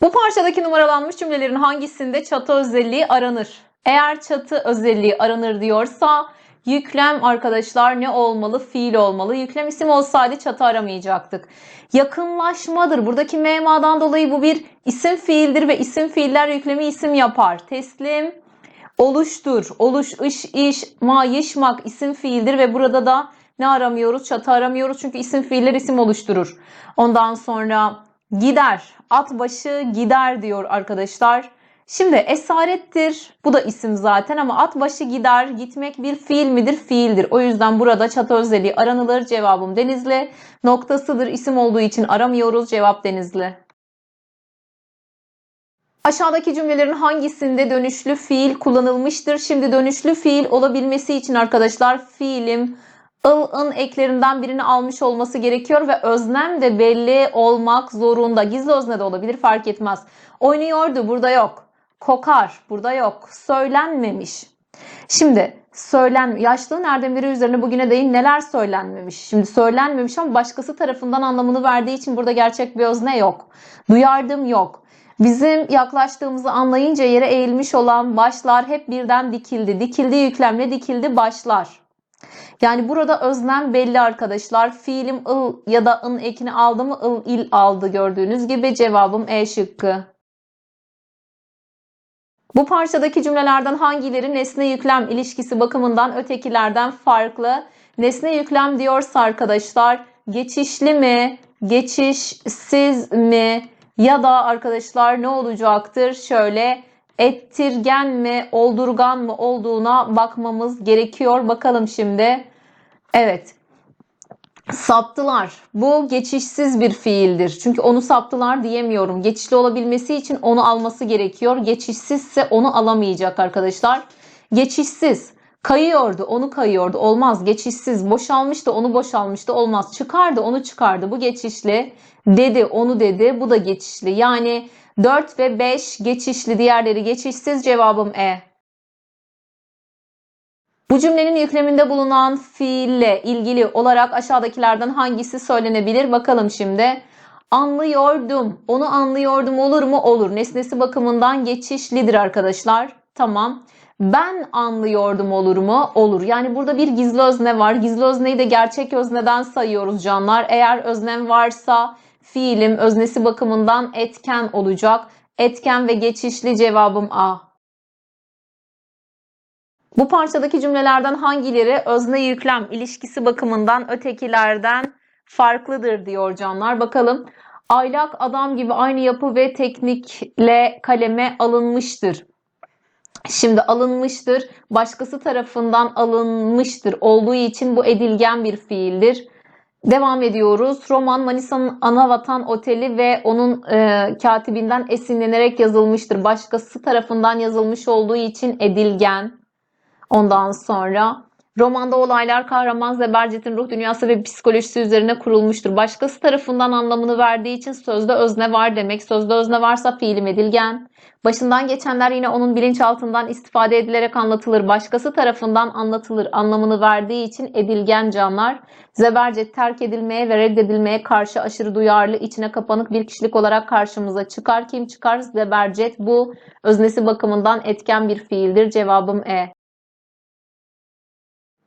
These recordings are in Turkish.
Bu parçadaki numaralanmış cümlelerin hangisinde çatı özelliği aranır? Eğer çatı özelliği aranır diyorsa yüklem arkadaşlar ne olmalı? Fiil olmalı. Yüklem isim olsaydı çatı aramayacaktık. Yakınlaşmadır. Buradaki memadan dolayı bu bir isim fiildir ve isim fiiller yüklemi isim yapar. Teslim, oluştur, oluş, iş, iş, ma, yışmak isim fiildir ve burada da ne aramıyoruz? Çatı aramıyoruz çünkü isim fiiller isim oluşturur. Ondan sonra gider, at başı gider diyor arkadaşlar. Şimdi esarettir. Bu da isim zaten ama at başı gider. Gitmek bir fiil midir? Fiildir. O yüzden burada çatı özelliği aranılır. Cevabım Denizli. Noktasıdır. isim olduğu için aramıyoruz. Cevap Denizli. Aşağıdaki cümlelerin hangisinde dönüşlü fiil kullanılmıştır? Şimdi dönüşlü fiil olabilmesi için arkadaşlar fiilim ın eklerinden birini almış olması gerekiyor ve öznem de belli olmak zorunda. Gizli özne de olabilir fark etmez. Oynuyordu burada yok. Kokar burada yok. Söylenmemiş. Şimdi söylen yaşlı nereden biri üzerine bugüne değin neler söylenmemiş. Şimdi söylenmemiş ama başkası tarafından anlamını verdiği için burada gerçek bir özne yok. Duyardım yok. Bizim yaklaştığımızı anlayınca yere eğilmiş olan başlar hep birden dikildi. Dikildi yüklemle dikildi başlar. Yani burada öznem belli arkadaşlar. Fiilim ıl ya da ın ekini aldı mı ıl il aldı gördüğünüz gibi cevabım E şıkkı. Bu parçadaki cümlelerden hangileri nesne yüklem ilişkisi bakımından ötekilerden farklı? Nesne yüklem diyorsa arkadaşlar geçişli mi, geçişsiz mi ya da arkadaşlar ne olacaktır? Şöyle ettirgen mi, oldurgan mı olduğuna bakmamız gerekiyor. Bakalım şimdi. Evet. Saptılar. Bu geçişsiz bir fiildir. Çünkü onu saptılar diyemiyorum. Geçişli olabilmesi için onu alması gerekiyor. Geçişsizse onu alamayacak arkadaşlar. Geçişsiz. Kayıyordu, onu kayıyordu. Olmaz. Geçişsiz. Boşalmıştı, onu boşalmıştı. Olmaz. Çıkardı, onu çıkardı. Bu geçişli. Dedi, onu dedi. Bu da geçişli. Yani 4 ve 5 geçişli. Diğerleri geçişsiz. Cevabım E. Bu cümlenin yükleminde bulunan fiille ilgili olarak aşağıdakilerden hangisi söylenebilir? Bakalım şimdi. Anlıyordum. Onu anlıyordum olur mu? Olur. Nesnesi bakımından geçişlidir arkadaşlar. Tamam. Ben anlıyordum olur mu? Olur. Yani burada bir gizli özne var. Gizli özneyi de gerçek özneden sayıyoruz canlar. Eğer öznem varsa fiilim öznesi bakımından etken olacak. Etken ve geçişli cevabım A. Bu parçadaki cümlelerden hangileri özne yüklem ilişkisi bakımından ötekilerden farklıdır diyor canlar. Bakalım. Aylak adam gibi aynı yapı ve teknikle kaleme alınmıştır. Şimdi alınmıştır. Başkası tarafından alınmıştır. Olduğu için bu edilgen bir fiildir. Devam ediyoruz. Roman Manisa'nın Anavatan Oteli ve onun e, katibinden esinlenerek yazılmıştır. Başkası tarafından yazılmış olduğu için edilgen. Ondan sonra romanda olaylar kahraman Zebercet'in ruh dünyası ve psikolojisi üzerine kurulmuştur. Başkası tarafından anlamını verdiği için sözde özne var demek. Sözde özne varsa fiilim edilgen. Başından geçenler yine onun bilinçaltından istifade edilerek anlatılır. Başkası tarafından anlatılır. Anlamını verdiği için edilgen canlar. Zebercet terk edilmeye ve reddedilmeye karşı aşırı duyarlı, içine kapanık bir kişilik olarak karşımıza çıkar. Kim çıkar? Zebercet bu öznesi bakımından etken bir fiildir. Cevabım E.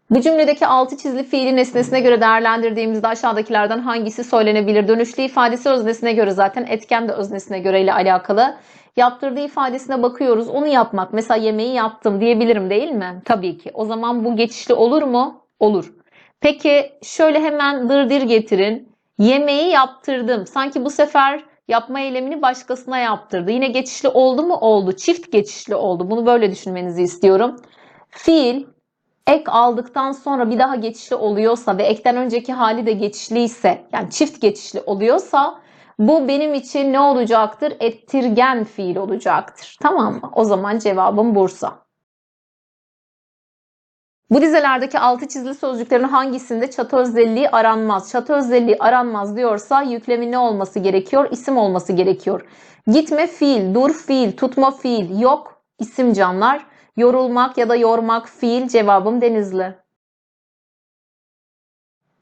Bu cümledeki altı çizili fiili nesnesine göre değerlendirdiğimizde aşağıdakilerden hangisi söylenebilir? Dönüşlü ifadesi öznesine göre zaten etken de öznesine göre ile alakalı. Yaptırdığı ifadesine bakıyoruz. Onu yapmak. Mesela yemeği yaptım diyebilirim değil mi? Tabii ki. O zaman bu geçişli olur mu? Olur. Peki şöyle hemen dırdır getirin. Yemeği yaptırdım. Sanki bu sefer yapma eylemini başkasına yaptırdı. Yine geçişli oldu mu? Oldu. Çift geçişli oldu. Bunu böyle düşünmenizi istiyorum. Fiil ek aldıktan sonra bir daha geçişli oluyorsa ve ekten önceki hali de geçişliyse yani çift geçişli oluyorsa bu benim için ne olacaktır? Ettirgen fiil olacaktır. Tamam mı? O zaman cevabım Bursa. Bu dizelerdeki altı çizili sözcüklerin hangisinde çatı özelliği aranmaz? Çatı özelliği aranmaz diyorsa yüklemin ne olması gerekiyor? İsim olması gerekiyor. Gitme fiil, dur fiil, tutma fiil, yok isim canlar. Yorulmak ya da yormak fiil cevabım Denizli.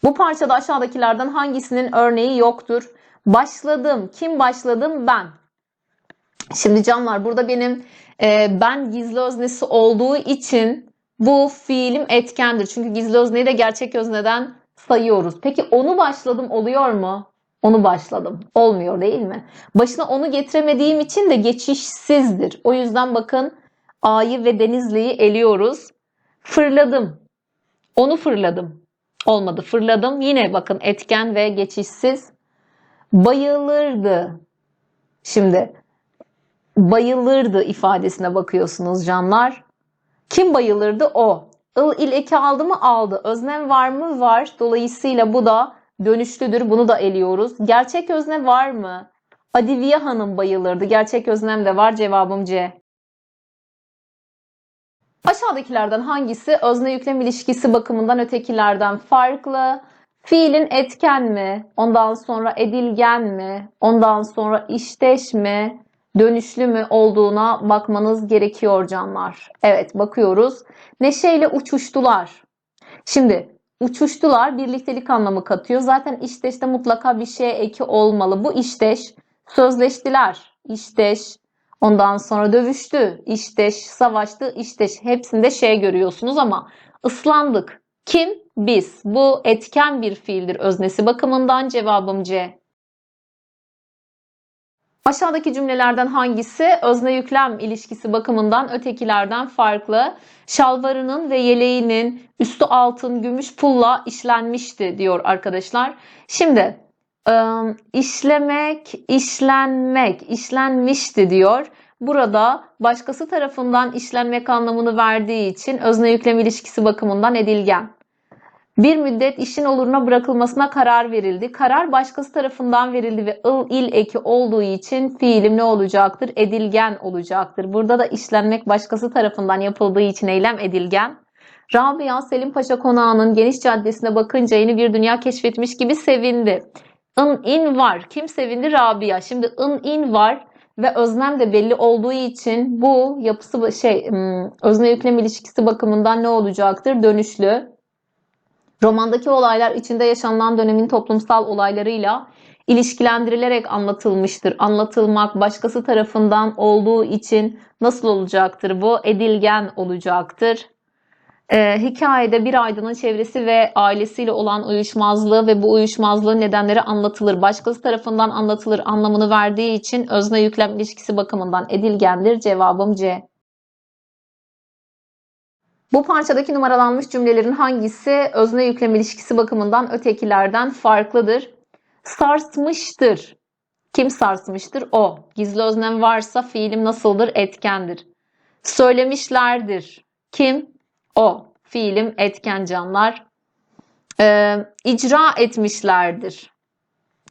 Bu parçada aşağıdakilerden hangisinin örneği yoktur? Başladım. Kim başladım? Ben. Şimdi canlar burada benim e, ben gizli öznesi olduğu için bu fiilim etkendir. Çünkü gizli özneyi de gerçek özneden sayıyoruz. Peki onu başladım oluyor mu? Onu başladım. Olmuyor değil mi? Başına onu getiremediğim için de geçişsizdir. O yüzden bakın A'yı ve Denizli'yi eliyoruz. Fırladım. Onu fırladım. Olmadı. Fırladım. Yine bakın etken ve geçişsiz. Bayılırdı. Şimdi bayılırdı ifadesine bakıyorsunuz canlar. Kim bayılırdı? O. Il il eki aldı mı? Aldı. Öznem var mı? Var. Dolayısıyla bu da dönüşlüdür. Bunu da eliyoruz. Gerçek özne var mı? Adiviye Hanım bayılırdı. Gerçek öznem de var. Cevabım C. Aşağıdakilerden hangisi özne yüklem ilişkisi bakımından ötekilerden farklı? Fiilin etken mi? Ondan sonra edilgen mi? Ondan sonra işteş mi? Dönüşlü mü olduğuna bakmanız gerekiyor canlar. Evet bakıyoruz. Neşeyle uçuştular. Şimdi uçuştular birliktelik anlamı katıyor. Zaten işteşte mutlaka bir şeye eki olmalı. Bu işteş sözleştiler. İşteş ondan sonra dövüştü. İşteş savaştı. İşteş hepsinde şey görüyorsunuz ama ıslandık. Kim? Biz. Bu etken bir fiildir öznesi bakımından cevabım C. Aşağıdaki cümlelerden hangisi özne yüklem ilişkisi bakımından ötekilerden farklı? Şalvarının ve yeleğinin üstü altın gümüş pulla işlenmişti diyor arkadaşlar. Şimdi işlemek, işlenmek, işlenmişti diyor. Burada başkası tarafından işlenmek anlamını verdiği için özne yüklem ilişkisi bakımından edilgen. Bir müddet işin oluruna bırakılmasına karar verildi. Karar başkası tarafından verildi ve ıl il eki olduğu için fiilim ne olacaktır? Edilgen olacaktır. Burada da işlenmek başkası tarafından yapıldığı için eylem edilgen. Rabia Selim Paşa Konağı'nın geniş caddesine bakınca yeni bir dünya keşfetmiş gibi sevindi. In in var. Kim sevindi? Rabia. Şimdi in in var ve öznem de belli olduğu için bu yapısı şey özne yüklem ilişkisi bakımından ne olacaktır? Dönüşlü. Romandaki olaylar içinde yaşanılan dönemin toplumsal olaylarıyla ilişkilendirilerek anlatılmıştır. Anlatılmak başkası tarafından olduğu için nasıl olacaktır bu? Edilgen olacaktır. Ee, hikayede bir aydının çevresi ve ailesiyle olan uyuşmazlığı ve bu uyuşmazlığın nedenleri anlatılır. Başkası tarafından anlatılır anlamını verdiği için özne yüklem ilişkisi bakımından edilgendir. Cevabım C. Bu parçadaki numaralanmış cümlelerin hangisi özne yüklem ilişkisi bakımından ötekilerden farklıdır? Sarsmıştır. Kim sarsmıştır? O. Gizli öznem varsa fiilim nasıldır? Etkendir. Söylemişlerdir. Kim? O. Fiilim etken canlar. Ee, icra etmişlerdir.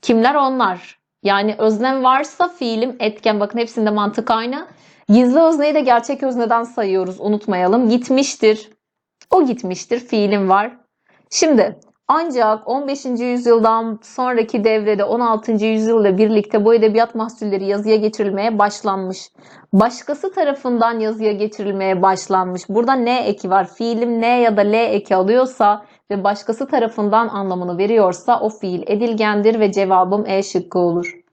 Kimler? Onlar. Yani öznem varsa fiilim etken. Bakın hepsinde mantık aynı. Gizli özneyi de gerçek özneden sayıyoruz unutmayalım. Gitmiştir. O gitmiştir fiilim var. Şimdi ancak 15. yüzyıldan sonraki devrede 16. yüzyılla birlikte bu edebiyat mahsulleri yazıya getirilmeye başlanmış. Başkası tarafından yazıya getirilmeye başlanmış. Burada ne eki var? Fiilim ne ya da l eki alıyorsa ve başkası tarafından anlamını veriyorsa o fiil edilgendir ve cevabım E şıkkı olur.